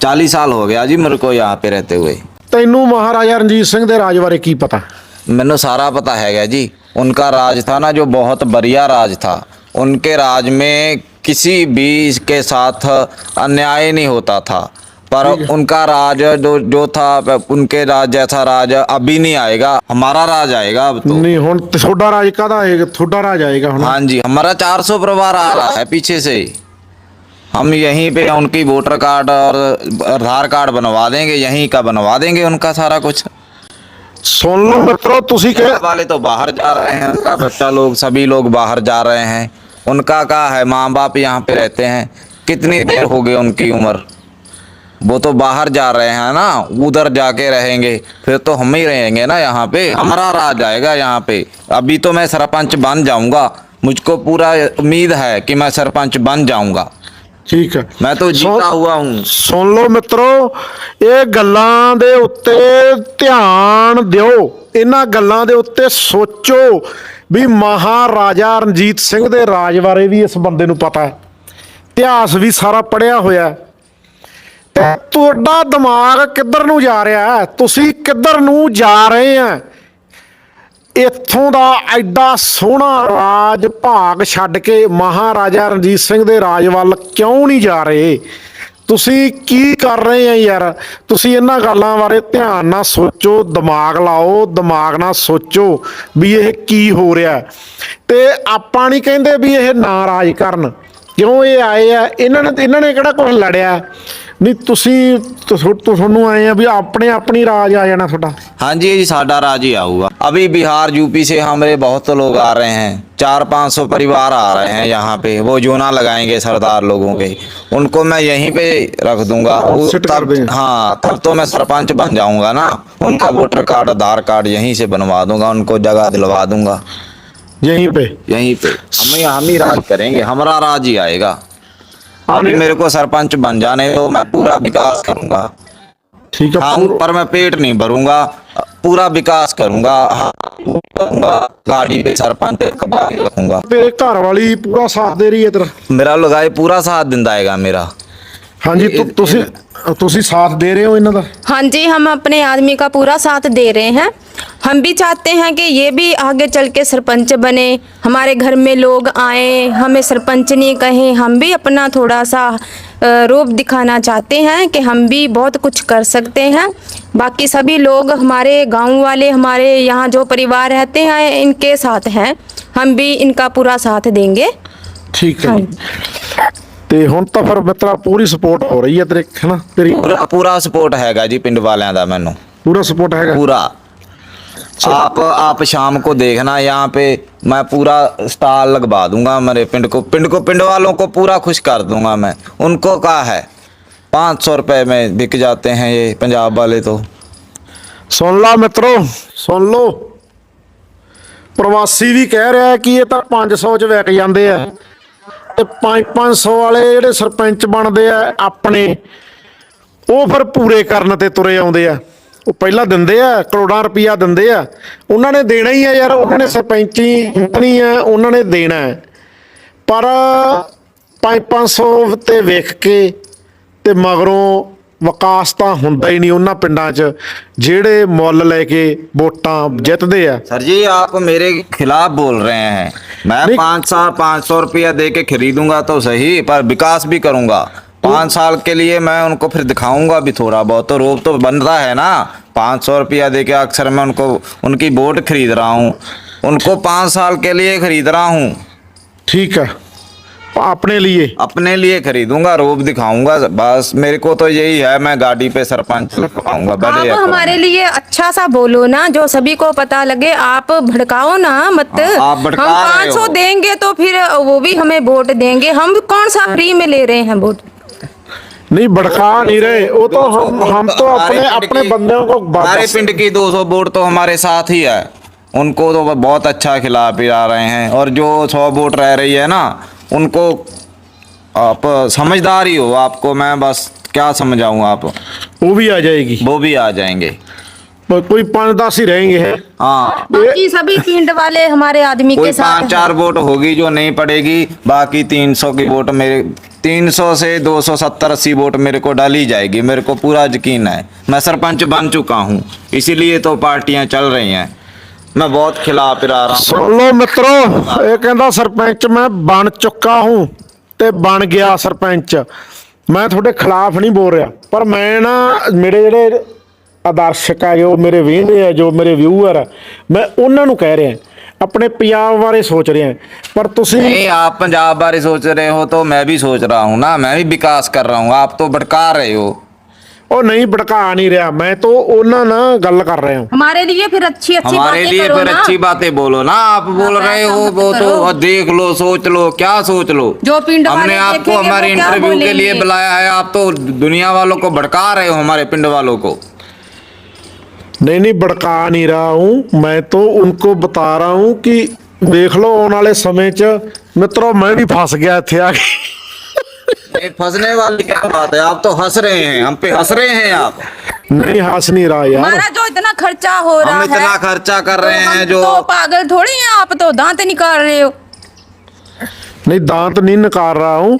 चालीस साल हो गया जी मेरे को यहाँ पे रहते हुए
ਤੈਨੂੰ ਮਹਾਰਾਜਾ ਰਣਜੀਤ ਸਿੰਘ ਦੇ ਰਾਜ ਬਾਰੇ ਕੀ ਪਤਾ
मैंने सारा पता है जी उनका राज था ना जो बहुत बढ़िया राज था उनके राज में किसी भी के साथ अन्याय नहीं होता था पर उनका राज जो जो था उनके राज जैसा राज अभी नहीं आएगा हमारा राज आएगा अब तो
ਨਹੀਂ ਹੁਣ ਤੇ ਤੁਹਾਡਾ ਰਾਜ ਕਾਹਦਾ ਆਏਗਾ ਤੁਹਾਡਾ ਰਾਜ ਆਏਗਾ ਹੁਣ
हाँ जी हमारा 400 परिवार आ रहा है पीछे से हम यहीं पे उनकी वोटर कार्ड और आधार कार्ड बनवा देंगे यहीं का बनवा देंगे उनका सारा कुछ।
सुन लो मित्रों
तुसी
के
वाले तो बाहर जा रहे हैं उनका बच्चा लोग सभी लोग बाहर जा रहे हैं। उनका का है? माँ बाप यहाँ पे रहते हैं। कितनी देर हो गई उनकी उम्र? वो तो बाहर जा रहे हैं ना उधर जाके रहेंगे। फिर तो हम ही रहेंगे ना यहाँ पे। हमारा राज आएगा यहाँ पे। अभी तो मैं सरपंच बन जाऊँगा। मुझको पूरा उम्मीद है कि मैं सरपंच बन जाऊँगा।
ਠੀਕ ਹੈ।
ਮੈਂ ਤਾਂ ਜੀਤਾ ਹੁਆ ਹੂੰ।
ਸੁਣ ਲਓ ਮਿੱਤਰੋ ਇਹ ਗੱਲਾਂ ਦੇ ਉੱਤੇ ਧਿਆਨ ਦਿਓ। ਇਹਨਾਂ ਗੱਲਾਂ ਦੇ ਉੱਤੇ ਸੋਚੋ ਵੀ ਮਹਾਰਾਜਾ ਰਣਜੀਤ ਸਿੰਘ ਦੇ ਰਾਜ ਬਾਰੇ ਵੀ ਇਸ ਬੰਦੇ ਨੂੰ ਪਤਾ ਹੈ। ਇਤਿਹਾਸ ਵੀ ਸਾਰਾ ਪੜਿਆ ਹੋਇਆ ਹੈ। ਤੇ ਤੁਹਾਡਾ ਦਿਮਾਗ ਕਿੱਧਰ ਨੂੰ ਜਾ ਰਿਹਾ ਹੈ? ਤੁਸੀਂ ਕਿੱਧਰ ਨੂੰ ਜਾ ਰਹੇ ਆ ਇੱਥੋਂ ਦਾ ਐਡਾ ਸੋਹਣਾ ਰਾਜ ਭਾਗ ਛੱਡ ਕੇ ਮਹਾਰਾਜਾ ਰਣਜੀਤ ਸਿੰਘ ਦੇ ਰਾਜ ਵੱਲ ਕਿਉਂ ਨਹੀਂ ਜਾ ਰਹੇ? ਤੁਸੀਂ ਕੀ ਕਰ ਰਹੇ ਆ ਯਾਰ? ਤੁਸੀਂ ਇਹਨਾਂ ਗੱਲਾਂ ਬਾਰੇ ਧਿਆਨ ਨਾਲ ਸੋਚੋ, ਦਿਮਾਗ ਲਾਓ, ਦਿਮਾਗ ਨਾਲ ਸੋਚੋ ਵੀ ਇਹ ਕੀ ਹੋ ਰਿਹਾ। ਹੈ। ਤੇ ਆਪਾਂ ਨਹੀਂ ਕਹਿੰਦੇ ਵੀ ਇਹ ਨਾ ਰਾਜ ਕਰਨ। ਕਿਉਂ ਇਹ ਆਏ ਆ? ਇਹਨਾਂ ਨੇ ਇਹਨਾਂ ਨੇ ਕਿਹੜਾ ਕੁਝ ਲੜਿਆ? ਨਹੀਂ ਤੁਸੀਂ ਤੁਸ- ਤੁਹਾਨੂੰ ਆਏ ਆ ਵੀ ਆਪਣੇ ਆਪਣੀ ਰਾਜ ਆ ਜਾਣਾ ਤੁਹਾਡਾ
हाँ जी जी साडा राज ही आऊगा अभी बिहार यूपी से हमारे बहुत लोग आ रहे हैं चार पाँच सौ परिवार आ रहे हैं यहाँ पे वो जोना लगाएंगे सरदार लोगों के उनको मैं यहीं पे रख दूंगा वो
सिट कर
तब
देंगे।
हाँ तब तो मैं सरपंच बन जाऊंगा ना उनका वोटर कार्ड आधार कार्ड यहीं से बनवा दूंगा उनको जगह दिलवा दूंगा
यहीं पे
यहीं पे हम ही हम ही राज करेंगे हमारा राज ही आएगा अभी मेरे को सरपंच बन जाने दो मैं पूरा विकास करूंगा
ठीक है
हाँ
पूरा-
पर मैं पेट नहीं भरूंगा पूरा विकास करूंगा हाँ, करूंगा गाड़ी पे सरपंच कबा के रखूंगा
ਤੇਰੇ ਘਰ ਵਾਲੀ ਪੂਰਾ ਸਾਥ ਦੇ ਰਹੀ ਹੈ ਤੇਰਾ
मेरा लगाए पूरा साथ दिन आएगा मेरा
ਹਾਂਜੀ ਤੁ- ਤੁਸੀਂ ਤੁਸੀਂ ਸਾਥ ਦੇ ਰਹੇ ਹੋ ਇਹਨਾਂ ਦਾ
हाँ जी हम अपने आदमी का पूरा साथ दे रहे हैं हम भी चाहते हैं कि ये भी आगे चल के सरपंच बने हमारे घर में लोग आए हमें सरपंच नहीं कहें हम भी अपना थोड़ा सा अ, रूप दिखाना चाहते हैं कि हम भी बहुत कुछ कर सकते हैं बाकी सभी लोग हमारे गांव वाले हमारे यहाँ जो परिवार रहते हैं इनके साथ हैं हम भी इनका पूरा साथ देंगे
ਠੀਕ ਹੈ ਜੀ। ਤੇ ਹੁਣ ਤਾਂ ਫਿਰ ਮਿੱਤਰਾ ਪੂਰੀ ਸਪੋਰਟ ਹੋ ਰਹੀ ਹੈ ਤੇਰੇ ਹਨਾ ਤੇਰੀ
ਪੂਰਾ- ਸਪੋਰਟ ਹੈਗਾ ਜੀ ਪਿੰਡ ਵਾਲਿਆਂ ਦਾ ਮੈਨੂੰ।
ਪੂਰਾ ਸਪੋਰਟ ਹੈਗਾ?
पूरा आप आप शाम को देखना यहाँ पे मैं पूरा स्टाल लगवा दूंगा मेरे पिंड को पिंड को पिंड वालों को पूरा खुश कर दूंगा मैं उनको कहा है पाँच सौ रुपये में बिक जाते हैं ये पंजाब वाले
ਸੁਣ ਲਾ ਮਿੱਤਰੋ ਸੁਣ ਲਓ। ਪ੍ਰਵਾਸੀ ਵੀ ਕਹਿ ਰਿਹਾ ਕਿ ਇਹ ਤਾਂ 500 ਚ ਵਿਕ ਜਾਂਦੇ ਆ। 5-500 ਵਾਲੇ ਜਿਹੜੇ ਸਰਪੰਚ ਬਣਦੇ ਆ ਆਪਣੇ, ਉਹ ਫਿਰ ਪੂਰੇ ਕਰਨ ਤੇ ਤੁਰੇ ਆਉਂਦੇ ਆ। ਉਹ ਪਹਿਲਾਂ ਦਿੰਦੇ ਆ, ਕਰੋੜਾਂ ਰੁਪਈਆ ਦਿੰਦੇ ਆ। ਉਹਨਾਂ ਨੇ ਦੇਣਾ ਹੀ ਆ ਯਾਰ, ਉਹਨਾਂ ਨੇ ਸਰਪੰਚੀ ਜਿੱਤਣੀ ਆ, ਉਹਨਾਂ ਨੇ ਦੇਣਾ ਪਰ 5-500 ਤੇ ਵੇਖ ਕੇ ਤੇ ਮਗਰੋਂ ਵਿਕਾਸ ਤਾਂ ਹੁੰਦਾ ਹੀ ਨਹੀਂ ਉਹਨਾਂ ਪਿੰਡਾਂ 'ਚ ਜਿਹੜੇ ਮੁੱਲ ਲੈ ਕੇ ਵੋਟਾਂ ਜਿੱਤਦੇ ਆ
सर जी आप मेरे खिलाफ बोल रहे हैं मैं
नहीं।
पाँच साल पाँच सौ रुपया दे के खरीदूंगा तो सही पर विकास भी करूंगा पाँच साल के लिए मैं उनको फिर दिखाऊंगा भी थोड़ा बहुत तो रोब तो बनता है ना पाँच सौ रुपया दे के अक्सर मैं उनको उनकी वोट खरीद रहा हूँ उनको पाँच साल के लिए खरीद रहा हूँ
ठीक है अपने लिए।
अपने लिए खरीदूँगा रोब दिखाऊँगा बस मेरे को तो यही है मैं गाड़ी पे सरपंच लिखवाऊँगा
आप हमारे लिए अच्छा सा बोलो ना जो सभी को पता लगे आप भड़काओ ना मत।
हाँ, आप भड़का
हम पाँच सौ देंगे तो फिर वो भी हमें वोट देंगे। हम कौन सा फ्री में ले रहे हैं वोट?
नहीं भड़का नहीं रहे। वो तो हम हम तो अपने
पिंड
अपने
की-
बंदों को
हमारे पिंड की 200 वोट तो हमारे साथ ही है। उनको तो बहुत अच्छा खिला पिला रहे हैं। और जो सौ वोट रह रही है ना उनको आप समझदार ही हो आपको मैं बस क्या समझाऊं आप?
वो भी आ जाएगी।
वो भी आ जाएँगे।
कोई पाँच दस ही रहेंगे हैं।
हाँ।
बाकी सभी पिंड वाले हमारे आदमी के साथ
पाँच चार वोट होगी जो नहीं पड़ेगी बाकी 300 की वोट मेरे 300 से 270 अस्सी वोट मेरे को डाली जाएगी मेरे को पूरा यकीन है। मैं सरपंच बन चुका हूँ इसीलिए तो पार्टियाँ चल रही हैं। मैं बहुत खिला पिला रहा हूँ
ਸੁਣ ਲਓ ਮਿੱਤਰੋ ਇਹ ਕਹਿੰਦਾ ਸਰਪੰਚ ਮੈਂ ਬਣ ਚੁੱਕਾ ਹੂੰ ਤੇ ਬਣ ਗਿਆ ਸਰਪੰਚ ਮੈਂ ਤੁਹਾਡੇ ਖਿਲਾਫ ਨਹੀਂ ਬੋਲ ਰਿਹਾ ਪਰ ਮੈਂ ਨਾ ਮੇਰੇ ਜਿਹੜੇ ਆਦਰਸ਼ਕ ਆ ਜੋ ਮੇਰੇ ਵੇਹਦੇ ਆ ਜੋ ਮੇਰੇ ਵਿਊਅਰ ਆ ਮੈਂ ਉਹਨਾਂ ਨੂੰ ਕਹਿ ਰਿਹਾ ਆਪਣੇ ਪੰਜਾਬ ਬਾਰੇ ਸੋਚ ਰਿਹਾ ਪਰ ਤੁਸੀਂ
नहीं आप पंजाब बारे सोच रहे हो तो मैं भी सोच रहा हूँ ना मैं भी विकास कर रहा हूँ आप तो भटका रहे हो
ਉਹ नहीं भड़का नहीं ਰਿਹਾ ਮੈਂ तो ਉਹਨਾਂ ਨਾਲ ਗੱਲ ਕਰ ਰਿਹਾ
हमारे लिए फिर अच्छी अच्छी
हमारे
बातें
लिए
करो
फिर
ना
अच्छी बातें बोलो ना आप बोल
हाँ,
रहे
ऐसा
हो
मत
वो तो
करो।
देख लो सोच लो क्या सोच लो
जो पिंड वाले
हमने आपको
देखेंगे
हमारे
वो क्या
इंटरव्यू के लिए
बोलेंगे?
बुलाया है आप तो दुनिया वालों को भड़का रहे हो हमारे पिंड वालों को
नहीं नहीं भड़का नहीं रहा हूँ मैं तो उनको बता रहा हूँ कि देख लो आने वाले समय च मित्रों मैं भी फंस गया थे आगे
ये फंसने वाली क्या बात है? आप तो हंस रहे हैं हम पे हंस रहे हैं आप।
नहीं हंस नहीं रहा यार।
हमारा जो इतना खर्चा हो रहा
हम
है
इतना खर्चा कर रहे
तो हम
हैं जो
तो पागल थोड़ी हैं आप तो दांत निकाल रहे हो।
नहीं दांत नहीं निकाल रहा हूँ।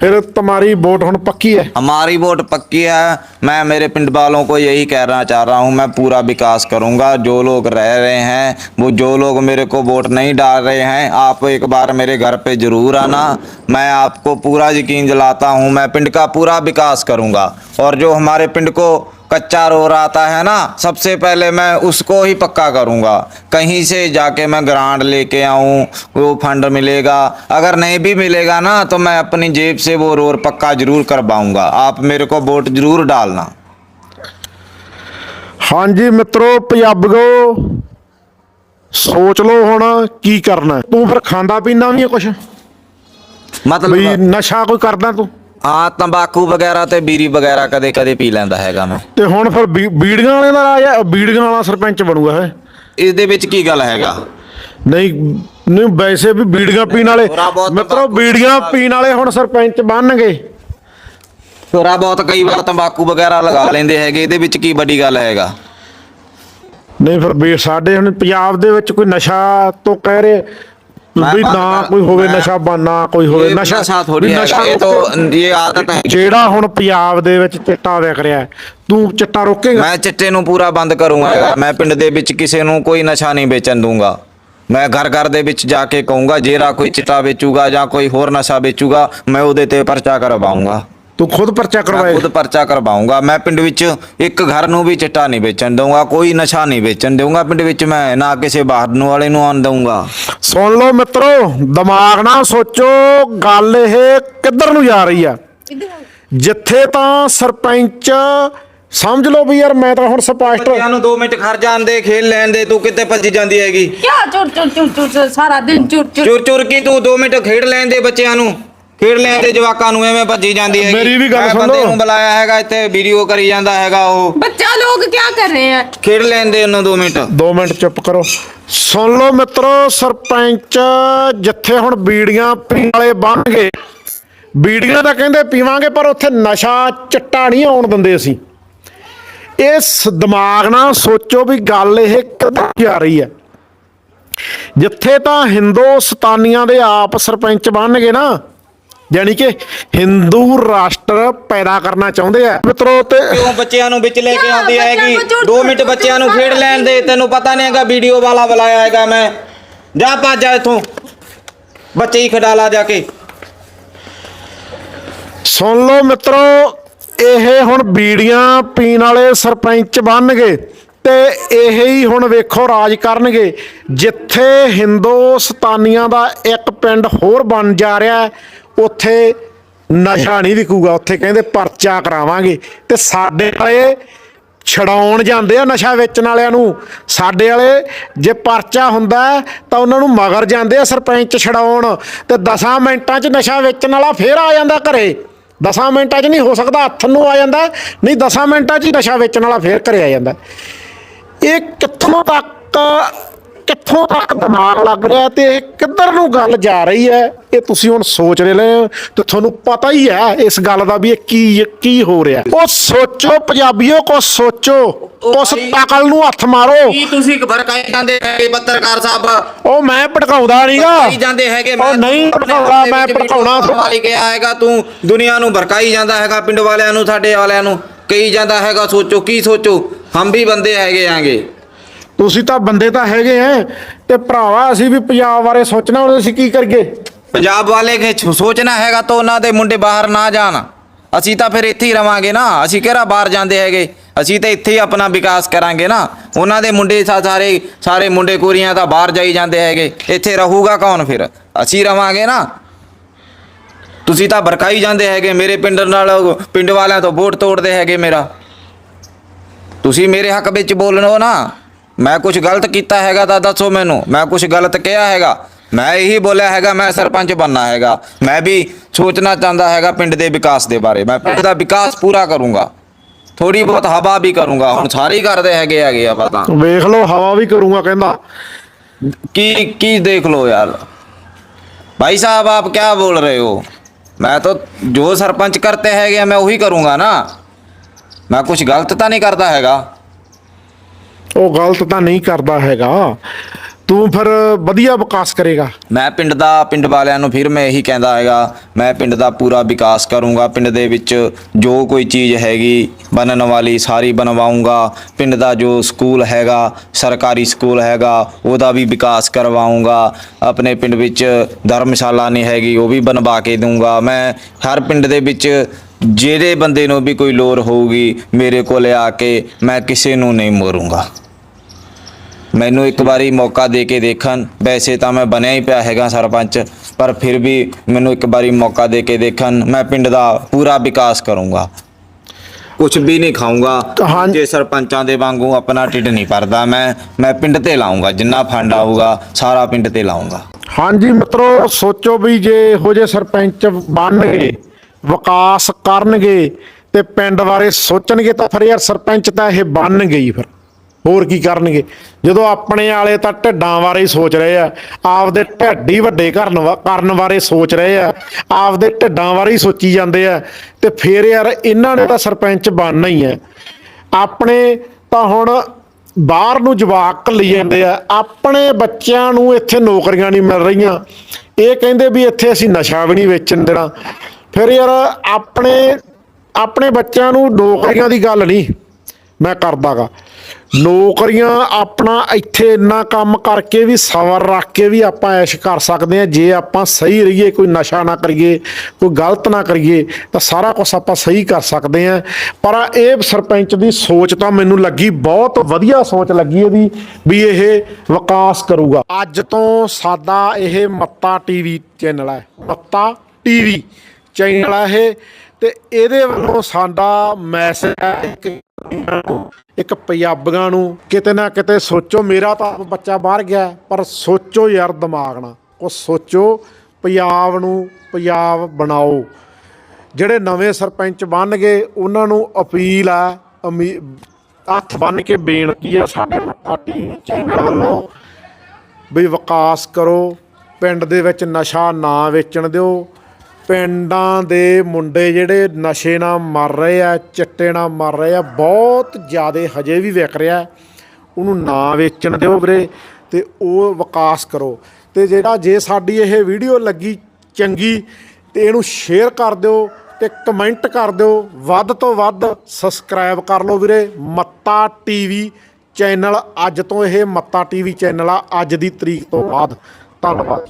फिर तुम्हारी वोट हम पक्की है
हमारी वोट पक्की है मैं मेरे पिंड वालों को यही कहना चाह रहा हूँ मैं पूरा विकास करूँगा जो लोग रह रहे हैं वो जो लोग मेरे को वोट नहीं डाल रहे हैं आप एक बार मेरे घर पे जरूर आना मैं आपको पूरा यकीन दिलाता हूँ मैं पिंड का पूरा विकास करूँगा और जो हमारे पिंड को कच्चा रो रहा आता है ना? सबसे पहले मैं उसको ही पक्का करूँगा। कहीं से जाके मैं ग्रांड लेके आऊँ वो फंड मिलेगा। अगर नहीं भी मिलेगा ना तो मैं अपनी जेब से वो रोर पक्का ज़रूर करवाऊँगा। आप मेरे को वोट ज़रूर डालना।
हाँ जी मित्रों पंजाब सोच लो हूँ की करना तू फिर खाना पीना भी है कुछ?
मतलब
नशा कोई करना तू?
ਹਾਂ ਤੰਬਾਕੂ ਵਗੈਰਾ ਤੇ ਬੀਰੀ ਵਗੈਰਾ ਕਦੇ ਕਦੇ ਪੀ ਲੈਂਦਾ ਹੈਗਾ ਮੈਂ।
ਤੇ ਹੁਣ ਫਿਰ ਬੀ- ਬੀੜੀਆਂ ਵਾਲੇ ਦਾ ਰਾਜ ਹੈ ਬੀੜੀਆਂ ਵਾਲਾ ਸਰਪੰਚ ਬਣੂਗਾ ਹੈ
ਇਸ ਦੇ ਵਿੱਚ ਕੀ ਗੱਲ ਹੈਗਾ?
ਨਹੀਂ ਨਹੀਂ ਵੈਸੇ ਵੀ ਬੀੜੀਆਂ ਪੀਣ ਵਾਲੇ
ਥੋੜ੍ਹਾ ਬਹੁਤ
ਮਿੱਤਰੋ
ਤੰਬਾਕੂ
ਬੀੜੀਆਂ ਪੀਣ ਵਾਲੇ ਹੁਣ ਸਰਪੰਚ ਬਣਨਗੇ।
ਥੋੜਾ ਬਹੁਤ ਕਈ ਵਾਰ ਤੰਬਾਕੂ ਵਗੈਰਾ ਲਗਾ ਲੈਂਦੇ ਹੈਗੇ ਇਹਦੇ ਵਿੱਚ ਕੀ ਵੱਡੀ ਗੱਲ ਹੈਗਾ?
ਨਹੀਂ ਫਿਰ ਵੀ ਸਾਡੇ ਹੁਣ ਪੰਜਾਬ ਦੇ ਵਿੱਚ ਕੋਈ ਨਸ਼ਾ ਤੋਂ ਕਹਿ ਰਹੇ ਵੀ ਨਾ ਕੋਈ ਹੋਵੇ ਨਸ਼ਾ ਬਾਨਾ ਕੋਈ ਹੋਵੇ ਨਸ਼ਾ ਵੀ
ਹੈ
ਨਸ਼ਾ
ਇਹ ਤਾਂ ਇਹ ਆਦਤ ਹੈ।
ਜਿਹੜਾ ਹੁਣ ਪੰਜਾਬ ਦੇ ਵਿੱਚ ਚਿੱਟਾ ਵਿਕ ਰਿਹਾ ਹੈ, ਤੂੰ ਚਿੱਟਾ ਰੋਕੇਗਾ?
ਮੈਂ ਚਿੱਟੇ ਨੂੰ ਪੂਰਾ ਬੰਦ ਕਰੂੰਗਾ ਮੈਂ ਪਿੰਡ ਦੇ ਵਿੱਚ ਕਿਸੇ ਨੂੰ ਕੋਈ ਨਸ਼ਾ ਨਹੀਂ ਵੇਚਣ ਦੂੰਗਾ। ਮੈਂ ਘਰ ਘਰ ਦੇ ਵਿੱਚ ਜਾ ਕੇ ਕਹੂੰਗਾ ਜਿਹੜਾ ਕੋਈ ਚਿੱਟਾ ਵੇਚੂਗਾ ਜਾਂ ਕੋਈ ਹੋਰ ਨਸ਼ਾ ਵੇਚੂਗਾ ਮੈਂ ਉਹਦੇ ਤੇ ਪਰਚਾ ਕਰਵਾਉਂਗਾ।
ਤੂੰ ਖੁਦ ਪਰਚਾ
ਮੈਂ ਖੁਦ ਪਰਚਾ ਕਰਵਾਉਂਗਾ। ਮੈਂ ਪਿੰਡ ਵਿੱਚ ਇੱਕ ਘਰ ਨੂੰ ਵੀ ਚਿੱਟਾ ਨਹੀਂ ਵੇਚਣ ਦਊਂਗਾ ਕੋਈ ਨਸ਼ਾ ਨਹੀਂ ਵੇਚਣ ਦਊਂਗਾ। ਪਿੰਡ ਵਿੱਚ ਮੈਂ ਨਾ ਕਿਸੇ ਬਾਹਰ ਨੂੰ ਵਾਲੇ ਨੂੰ ਆਉਣ ਦਊਂਗਾ।
ਸੁਣ ਲਓ ਮਿੱਤਰੋ ਦਿਮਾਗ ਨਾਲ ਸੋਚੋ ਗੱਲ ਇਹ ਕਿੱਧਰ ਨੂੰ ਜਾ ਰਹੀ ਆ? ਜਿੱਥੇ ਤਾਂ ਸਰਪੰਚ ਸਮਝ ਲਓ ਵੀ ਯਾਰ ਮੈਂ ਤਾਂ ਹੁਣ ਸਪਸ਼ਟ
ਬੱਚਿਆਂ ਨੂੰ 2 ਮਿੰਟ ਖੜ ਜਾਣ ਦੇ ਖੇਲ ਲੈਣ ਦੇ ਤੂੰ ਕਿੱਥੇ ਭੱਜੀ ਜਾਂਦੀ ਹੈਗੀ?
ਕਿਆ ਚੁਰ ਚੁਰ ਚੁਰ ਚੁਰ ਸਾਰਾ ਦਿਨ ਚੁਰ ਚੁਰ
ਚੁਰ ਚੁਰ ਕੀ ਤੂੰ 2 ਮਿੰਟ ਖੇਡ ਲੈਣ ਦੇ ਬੱਚਿਆਂ ਨੂੰ? ਫਿਰ ਲੈ ਤੇ ਜਵਾਕਾਂ ਨੂੰ ਐਵੇਂ ਭੱਜੀ ਜਾਂਦੀ ਹੈ
ਮੇਰੀ ਵੀ ਗੱਲ ਸੁਣੋ।
ਬੰਦੇ ਨੂੰ ਬੁਲਾਇਆ ਹੈਗਾ ਇੱਥੇ ਵੀਡੀਓ ਕਰੀ ਜਾਂਦਾ ਹੈਗਾ ਉਹ।
ਬੱਚਾ ਲੋਕ ਕੀ ਕਰ ਰਹੇ ਆ?
ਖੇਡ ਲੈਂਦੇ ਉਹਨਾਂ 2 ਮਿੰਟ।
2 ਮਿੰਟ ਚੁੱਪ ਕਰੋ। ਸੁਣ ਲਓ ਮਿੱਤਰੋ ਸਰਪੰਚ ਜਿੱਥੇ ਹੁਣ ਬੀੜੀਆਂ ਪੀਣ ਵਾਲੇ ਬੀੜੀਆਂ ਤਾਂ ਕਹਿੰਦੇ ਪੀਵਾਂਗੇ ਪਰ ਉੱਥੇ ਨਸ਼ਾ ਚਿੱਟਾ ਨਹੀਂ ਆਉਣ ਦਿੰਦੇ ਅਸੀਂ। ਇਸ ਦਿਮਾਗ ਨਾਲ ਸੋਚੋ ਵੀ ਗੱਲ ਇਹ ਕਿੱਦਾਂ ਜਾ ਰਹੀ ਹੈ। ਜਿੱਥੇ ਤਾਂ ਹਿੰਦੂਸਤਾਨੀਆਂ ਦੇ ਆਪ ਸਰਪੰਚ ਬਣ ਗਏ ਨਾ ਯਾਨੀ ਕਿ ਹਿੰਦੂ ਰਾਸ਼ਟਰ ਪੈਦਾ ਕਰਨਾ ਚਾਹੁੰਦੇ ਆ। ਮਿੱਤਰੋ ਤੇ
ਕਿਉਂ ਬੱਚਿਆਂ ਨੂੰ ਵਿੱਚ ਲੈ ਕੇ ਆਉਂਦੀ ਹੈਗੀ?
ਨੂੰ ਝੂਠ
2 ਮਿੰਟ ਬੱਚਿਆਂ ਨੂੰ ਖੇਡ ਲੈਣ ਦੇ ਤੈਨੂੰ ਪਤਾ ਨਹੀਂ ਹੈਗਾ ਵੀਡੀਓ ਵਾਲਾ ਬੁਲਾਇਆ ਹੈਗਾ ਮੈਂ। ਜਾ ਭੱਜ ਜਾ ਇੱਥੋਂ। ਬੱਚੇ ਹੀ ਖਡਾ ਲਾ ਜਾ ਕੇ।
ਸੁਣ ਲਓ ਮਿੱਤਰੋ ਇਹ ਹੁਣ ਬੀੜੀਆਂ ਪੀਣ ਵਾਲੇ ਸਰਪੰਚ ਬਣਨਗੇ ਤੇ ਇਹ ਹੀ ਹੁਣ ਵੇਖੋ ਰਾਜ ਕਰਨਗੇ ਜਿੱਥੇ ਹਿੰਦੁਸਤਾਨੀਆਂ ਦਾ ਇੱਕ ਪਿੰਡ ਹੋਰ ਬਣ ਜਾ ਰਿਹਾ ਹੈ, ਉੱਥੇ ਨਸ਼ਾ ਨਹੀਂ ਵਿਕੂਗਾ, ਉੱਥੇ ਕਹਿੰਦੇ ਪਰਚਾ ਕਰਾਵਾਂਗੇ। ਤੇ ਸਾਡੇ ਵਾਲੇ ਛਡਾਉਣ ਜਾਂਦੇ ਆ ਨਸ਼ਾ ਵੇਚਣ ਵਾਲਿਆਂ ਨੂੰ। ਸਾਡੇ ਵਾਲੇ ਜੇ ਪਰਚਾ ਹੁੰਦਾ ਤਾਂ ਉਹਨਾਂ ਨੂੰ ਮਗਰ ਜਾਂਦੇ ਆ ਸਰਪੰਚ ਛਡਾਉਣ। ਤੇ 10 ਮਿੰਟਾਂ 'ਚ ਨਸ਼ਾ ਵੇਚਣ ਵਾਲਾ ਫੇਰ ਆ ਜਾਂਦਾ ਘਰੇ। 10 ਮਿੰਟਾਂ 'ਚ ਨਹੀਂ ਹੋ ਸਕਦਾ, ਹੱਥ ਨੂੰ ਆ ਜਾਂਦਾ, ਨਹੀਂ 10 ਮਿੰਟਾਂ 'ਚ ਹੀ ਨਸ਼ਾ ਵੇਚਣ ਵਾਲਾ ਫੇਰ ਘਰੇ ਆ ਜਾਂਦਾ। ਇਹ ਕਿੱਥੋਂ ਤੱਕ ਕਿੱਥੋਂ ਤੱਕ ਦਿਮਾਗ ਲੱਗ ਰਿਹਾ ਤੇ ਇਹ ਕਿੱਧਰ ਨੂੰ ਗੱਲ ਜਾ ਰਹੀ ਹੈ? ਇਹ ਤੁਸੀਂ ਹੁਣ ਸੋਚ ਰਹੇ ਹੋ ਤੇ ਤੁਹਾਨੂੰ ਪਤਾ ਹੀ ਹੈ ਇਸ ਗੱਲ ਦਾ ਵੀ ਇਹ ਕੀ ਕੀ ਹੋ ਰਿਹਾ ਉਹ ਸੋਚੋ ਪੰਜਾਬੀਓ ਕੋ ਸੋਚੋ। ਉਸ ਤਕਲ ਨੂੰ ਹੱਥ ਮਾਰੋ।
ਕੀ ਤੁਸੀਂ ਭੜਕਾਏ ਜਾਂਦੇ ਹੈਗੇ ਪੱਤਰਕਾਰ ਸਾਹਿਬ?
ਉਹ ਮੈਂ ਭੜਕਾਉਂਦਾ ਨਹੀਂਗਾ
ਭੜਕਾਈ ਜਾਂਦੇ ਹੈਗੇ
ਉਹ ਨਹੀਂ ਭੜਕਾਉਂਦਾ ਮੈਂ ਭੜਕਾਉਣਾ
ਵਾਲੀ ਕਿਹਾ ਹੈਗਾ ਤੂੰ ਦੁਨੀਆ ਨੂੰ ਭੜਕਾਈ ਜਾਂਦਾ ਹੈਗਾ ਪਿੰਡ ਵਾਲਿਆਂ ਨੂੰ ਸਾਡੇ ਵਾਲਿਆਂ ਨੂੰ ਕਹੀ ਜਾਂਦਾ ਹੈਗਾ ਸੋਚੋ ਕੀ ਸੋਚੋ? ਹਮ ਵੀ ਬੰਦੇ ਹੈਗੇ ਆਂਗੇ।
ਤੁਸੀਂ ਤਾਂ ਬੰਦੇ ਤਾਂ ਹੈਗੇ ਐ, ਤੇ ਭਰਾਵਾ ਅਸੀਂ ਵੀ ਪੰਜਾਬ ਬਾਰੇ ਸੋਚਣਾ, ਹੁਣ ਅਸੀਂ ਕੀ ਕਰੀਏ?
ਪੰਜਾਬ ਵਾਲੇ ਕੇ ਸੋਚਣਾ ਹੈਗਾ ਤਾਂ ਉਹਨਾਂ ਦੇ ਮੁੰਡੇ ਬਾਹਰ ਨਾ ਜਾਣ। ਅਸੀਂ ਤਾਂ ਫਿਰ ਇੱਥੇ ਹੀ ਰਵਾਂਗੇ ਨਾ, ਅਸੀਂ ਕਿਹੜਾ ਬਾਹਰ ਜਾਂਦੇ ਹੈਗੇ? ਅਸੀਂ ਤਾਂ ਇੱਥੇ ਹੀ ਆਪਣਾ ਵਿਕਾਸ ਕਰਾਂਗੇ ਨਾ। ਉਹਨਾਂ ਦੇ ਮੁੰਡੇ ਸਾਰੇ ਸਾਰੇ ਮੁੰਡੇ ਕੁੜੀਆਂ ਤਾਂ ਬਾਹਰ ਜਾਈ ਜਾਂਦੇ ਹੈਗੇ। ਇੱਥੇ ਰਹੂਗਾ ਕੌਣ ਫਿਰ? ਅਸੀਂ ਰਵਾਂਗੇ ਨਾ। ਤੁਸੀਂ ਤਾਂ ਬਰਕਾਈ ਜਾਂਦੇ ਹੈਗੇ, ਮੇਰੇ ਪਿੰਡ ਨਾਲ, ਪਿੰਡ ਵਾਲਿਆਂ ਤੋਂ ਵੋਟ ਤੋੜਦੇ ਹੈਗੇ ਮੇਰਾ। ਤੁਸੀਂ ਮੇਰੇ ਹੱਕ ਵਿੱਚ ਬੋਲਣੋ ਨਾ। ਮੈਂ ਕੁਝ ਗਲਤ ਕੀਤਾ ਹੈਗਾ ਤਾਂ ਦੱਸੋ ਮੈਨੂੰ ਮੈਂ ਕੁਝ ਗਲਤ ਕਿਹਾ ਹੈਗਾ ਮੈਂ ਇਹੀ ਬੋਲਿਆ ਹੈਗਾ ਮੈਂ ਸਰਪੰਚ ਬਣਨਾ ਹੈਗਾ ਮੈਂ ਵੀ ਸੋਚਣਾ ਚਾਹੁੰਦਾ ਹੈਗਾ ਪਿੰਡ ਦੇ ਵਿਕਾਸ ਦੇ ਬਾਰੇ ਮੈਂ ਪਿੰਡ ਦਾ ਵਿਕਾਸ ਪੂਰਾ ਕਰੂੰਗਾ ਥੋੜੀ ਬਹੁਤ ਹਵਾ ਵੀ ਕਰੂੰਗਾ ਹੁਣ ਸਾਰੇ ਹੀ ਕਰਦੇ ਹੈਗੇ ਹੈਗੇ ਆ ਪਤਾ
ਵੇਖ ਲਓ ਹਵਾ ਵੀ ਕਰੂੰਗਾ ਕਹਿੰਦਾ
ਕੀ ਕੀ ਦੇਖ लो यार भाई साहब आप क्या बोल रहे हो मैं तो जो सरपंच करते हैं मैं वही करूंगा ना मैं कुछ गलत तो नहीं करता हैगा
ਉਹ ਗਲਤ ਤਾਂ ਨਹੀਂ ਕਰਦਾ ਹੈਗਾ। ਤੂੰ ਫਿਰ ਵਧੀਆ ਵਿਕਾਸ ਕਰੇਗਾ।
ਮੈਂ ਪਿੰਡ ਦਾ, ਪਿੰਡ ਵਾਲਿਆਂ ਨੂੰ ਫਿਰ ਮੈਂ ਇਹੀ ਕਹਿੰਦਾ ਹੈਗਾ, ਮੈਂ ਪਿੰਡ ਦਾ ਪੂਰਾ ਵਿਕਾਸ ਕਰੂੰਗਾ। ਪਿੰਡ ਦੇ ਵਿੱਚ ਜੋ ਕੋਈ ਚੀਜ਼ ਹੈਗੀ, ਬਣਨ ਵਾਲੀ ਸਾਰੀ ਬਣਵਾਉਂਗਾ। ਪਿੰਡ ਦਾ ਜੋ ਸਕੂਲ ਹੈਗਾ, ਸਰਕਾਰੀ ਸਕੂਲ ਹੈਗਾ, ਉਹਦਾ ਵੀ ਵਿਕਾਸ ਕਰਵਾਉਂਗਾ। ਆਪਣੇ ਪਿੰਡ ਵਿੱਚ ਧਰਮਸ਼ਾਲਾ ਨਹੀਂ ਹੈਗੀ, ਉਹ ਵੀ ਬਣਵਾ ਕੇ ਦੂੰਗਾ ਮੈਂ ਹਰ ਪਿੰਡ ਦੇ ਵਿੱਚ ਜਿਹੜੇ ਬੰਦੇ ਨੂੰ ਵੀ ਕੋਈ ਲੋੜ ਹੋਊਗੀ ਮੇਰੇ ਕੋਲ ਆ ਕੇ ਮੈਂ ਕਿਸੇ ਨੂੰ ਨਹੀਂ ਮੋਰੂੰਗਾ। ਮੈਨੂੰ ਇੱਕ ਵਾਰੀ ਮੌਕਾ ਦੇ ਕੇ ਦੇਖਣ ਵੈਸੇ ਤਾਂ ਮੈਂ ਬਣਿਆ ਹੀ ਪਿਆ ਹੈਗਾ ਸਰਪੰਚ ਪਰ ਫਿਰ ਵੀ ਮੈਨੂੰ ਇੱਕ ਵਾਰੀ ਮੌਕਾ ਦੇ ਕੇ ਦੇਖਣ ਮੈਂ ਪਿੰਡ ਦਾ ਪੂਰਾ ਵਿਕਾਸ ਕਰੂੰਗਾ। ਕੁਝ ਵੀ ਨਹੀਂ ਖਾਊਂਗਾ। ਜੇ ਸਰਪੰਚਾਂ ਦੇ ਵਾਂਗੂ ਆਪਣਾ ਢਿੱਡ ਨਹੀਂ ਭਰਦਾ ਮੈਂ ਮੈਂ ਪਿੰਡ ਤੇ ਲਾਉਂਗਾ ਜਿੰਨਾ ਫੰਡ ਆਊਗਾ ਸਾਰਾ ਪਿੰਡ ਤੇ ਲਾਉਂਗਾ
ਹਾਂਜੀ ਮਿੱਤਰੋ ਸੋਚੋ ਵੀ ਜੇ ਇਹੋ ਜਿਹੇ ਸਰਪੰਚ ਬਣਨਗੇ ਵਿਕਾਸ ਕਰਨਗੇ ਤੇ ਪਿੰਡ ਬਾਰੇ ਸੋਚਣਗੇ ਤਾਂ ਫਿਰ ਯਾਰ ਸਰਪੰਚ ਤਾਂ ਇਹ ਬਣਨਗੇ ਹੀ ਫਿਰ। ਹੋਰ ਕੀ ਕਰਨਗੇ? ਜਦੋਂ ਆਪਣੇ ਵਾਲੇ ਤਾਂ ਢਿੱਡਾਂ ਬਾਰੇ ਹੀ ਸੋਚ ਰਹੇ ਆ, ਆਪਦੇ ਢਿੱਡ ਹੀ ਵੱਡੇ ਕਰਨ ਕਰਨ ਬਾਰੇ ਸੋਚ ਰਹੇ ਆ, ਆਪਦੇ ਢਿੱਡਾਂ ਬਾਰੇ ਹੀ ਸੋਚੀ ਜਾਂਦੇ ਆ, ਤੇ ਫਿਰ ਯਾਰ ਇਹਨਾਂ ਨੇ ਤਾਂ ਸਰਪੰਚ ਬਣਨਾ ਹੀ ਹੈ ਆਪਣੇ ਤਾਂ ਹੁਣ ਬਾਹਰ ਨੂੰ ਜਵਾਕ ਲਈ ਜਾਂਦੇ ਆ, ਆਪਣੇ ਬੱਚਿਆਂ ਨੂੰ ਇੱਥੇ ਨੌਕਰੀਆਂ ਨਹੀਂ ਮਿਲ ਰਹੀਆਂ। ਇਹ ਕਹਿੰਦੇ ਵੀ ਇੱਥੇ ਅਸੀਂ ਨਸ਼ਾ ਵੀ ਨਹੀਂ ਵੇਚਣ ਦੇਣਾ। ਫਿਰ ਯਾਰ ਆਪਣੇ ਆਪਣੇ ਬੱਚਿਆਂ ਨੂੰ ਨੌਕਰੀਆਂ ਦੀ ਗੱਲ ਨਹੀਂ ਮੈਂ ਕਰਦਾਗਾ। ਨੌਕਰੀਆਂ ਆਪਣਾ ਇੱਥੇ ਇੰਨਾ ਕੰਮ ਕਰਕੇ ਵੀ ਸਬਰ ਰੱਖ ਕੇ ਵੀ ਆਪਾਂ ਐਸ਼ ਕਰ ਸਕਦੇ ਆ ਜੇ ਆਪਾਂ ਸਹੀ ਰਹੀਏ, ਕੋਈ ਨਸ਼ਾ ਨਾ ਕਰੀਏ, ਕੋਈ ਗਲਤ ਨਾ ਕਰੀਏ, ਤਾਂ ਸਾਰਾ ਕੁਝ ਆਪਾਂ ਸਹੀ ਕਰ ਸਕਦੇ ਆ ਪਰ ਇਹ ਸਰਪੰਚ ਦੀ ਸੋਚ ਤਾਂ ਮੈਨੂੰ ਲੱਗੀ, ਬਹੁਤ ਵਧੀਆ ਸੋਚ ਲੱਗੀ ਇਹਦੀ ਵੀ ਇਹ ਵਿਕਾਸ ਕਰੂਗਾ। ਅੱਜ ਤੋਂ ਸਾਡਾ ਇਹ ਮੱਤਾ ਟੀਵੀ ਚੈਨਲ ਹੈ, ਮੱਤਾ ਟੀਵੀ। ਚੈਨਲ ਹੈ ਇਹ, ਤੇ ਇਹਦੇ ਵੱਲੋਂ ਸਾਡਾ ਮੈਸੇਜ ਹੈ ਇੱਕ ਇੱਕ ਪੰਜਾਬੀਆਂ ਨੂੰ, ਕਿਤੇ ਨਾ ਕਿਤੇ ਸੋਚੋ ਮੇਰਾ ਤਾਂ ਬੱਚਾ ਬਾਹਰ ਗਿਆ, ਪਰ ਸੋਚੋ ਯਾਰ ਦਿਮਾਗ ਨਾਲ, ਉਹ ਸੋਚੋ ਪੰਜਾਬ ਨੂੰ ਪੰਜਾਬ ਬਣਾਓ। ਜਿਹੜੇ ਨਵੇਂ ਸਰਪੰਚ ਬਣਨਗੇ ਉਹਨਾਂ ਨੂੰ ਅਪੀਲ ਆ, ਅਮੀ- ਹੱਥ ਬੰਨ ਕੇ ਬੇਨਤੀ ਆ ਸਾਡੇ ਪਾਰਟੀ ਚੈਨਲ ਵੱਲੋਂ ਵੀ ਵਿਕਾਸ ਕਰੋ, ਪਿੰਡ ਦੇ ਵਿੱਚ ਨਸ਼ਾ ਨਾ ਵੇਚਣ ਦਿਓ ਪਿੰਡਾਂ ਦੇ ਮੁੰਡੇ ਜਿਹੜੇ ਨਸ਼ੇ ਨਾਲ ਮਰ ਰਹੇ ਆ, ਚਿੱਟੇ ਨਾਲ ਮਰ ਰਹੇ ਆ, ਬਹੁਤ ਜ਼ਿਆਦਾ ਹਜੇ ਵੀ ਵਿਕ ਰਿਹਾ ਉਹਨੂੰ ਨਾ ਵੇਚਣ ਦਿਓ ਵੀਰੇ ਤੇ ਉਹ ਵਿਕਾਸ ਕਰੋ। ਤੇ ਜਿਹੜਾ ਜੇ ਸਾਡੀ ਇਹ ਵੀਡੀਓ ਲੱਗੀ ਚੰਗੀ ਤੇ ਇਹਨੂੰ ਸ਼ੇਅਰ ਕਰ ਦਿਓ ਤੇ ਕਮੈਂਟ ਕਰ ਦਿਓ। ਵੱਧ ਤੋਂ ਵੱਧ ਸਬਸਕ੍ਰਾਈਬ ਕਰ ਲਓ ਵੀਰੇ। ਮੱਤਾ ਟੀਵੀ ਚੈਨਲ ਅੱਜ ਤੋਂ ਇਹ ਮੱਤਾ ਟੀਵੀ ਚੈਨਲ ਆ, ਅੱਜ ਦੀ ਤਰੀਕ ਤੋਂ ਬਾਅਦ। ਧੰਨਵਾਦ।